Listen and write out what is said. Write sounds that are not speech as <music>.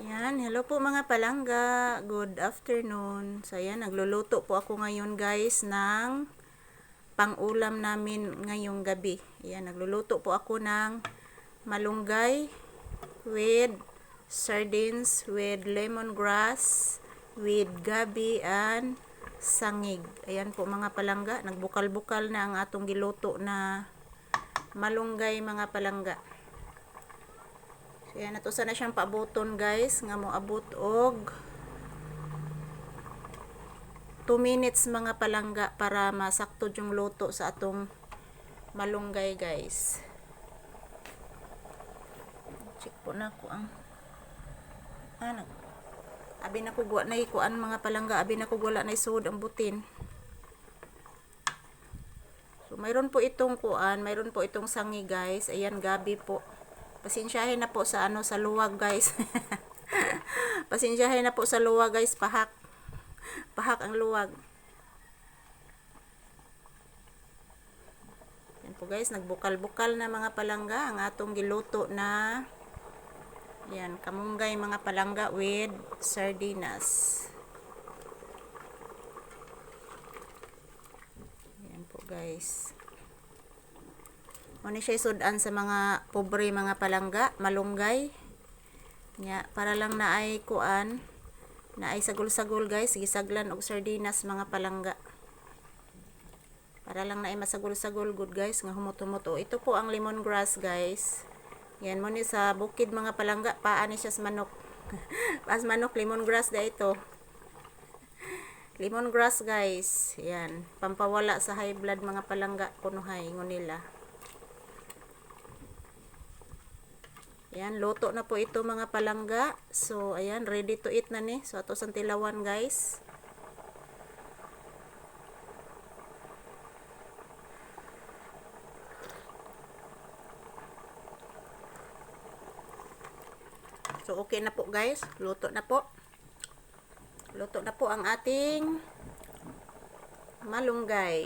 Yan, hello po mga palangga. Good afternoon. So yan, nagluluto po ako ngayon guys ng pang-ulam namin ngayong gabi. Yan, nagluluto po ako ng malunggay with sardines, with lemongrass, with gabi and sangig. Ayan po mga palangga, nagbukal-bukal na ang atong giluto na malunggay mga palangga. So, yan, nato sana siyang paaboton guys, nga mo abot og 2 minutes mga palangga para masakto yung luto sa atong malunggay guys. Check po na ko ang ano. Abi na ko guwa na ikuan mga palangga, abi na ko wala na isud ang butin. So, mayroon po itong kuan, mayroon po itong sangi guys. Ayan, gabi po. Pasensyahin na po sa ano sa luwag guys. <laughs> Pasensyahin na po sa luwag guys, pahak. Pahak ang luwag. Yan po guys, nagbukal-bukal na mga palangga ang atong giluto na yan, kamunggay mga palangga with sardinas. Yan po guys. Muna siya sudan sa mga pobre mga palangga, malunggay. Nya, para lang na ay kuan, na ay sagol-sagol guys, gisaglan og sardinas mga palangga. Para lang na ay masagol-sagol good guys, nga humut-humut. O, ito po ang lemongrass guys. Yan mo ni sa bukid mga palangga, paani siya sa manok. <laughs> Pas manok, lemongrass da ito. Lemongrass guys. Yan, pampawala sa high blood mga palangga kunuhay ngunila. Yan, luto na po ito mga palangga. So, ayan, ready to eat na ni. So, ato sang tilawan guys. So, okay na po guys. Luto na po. Luto na po ang ating malunggay.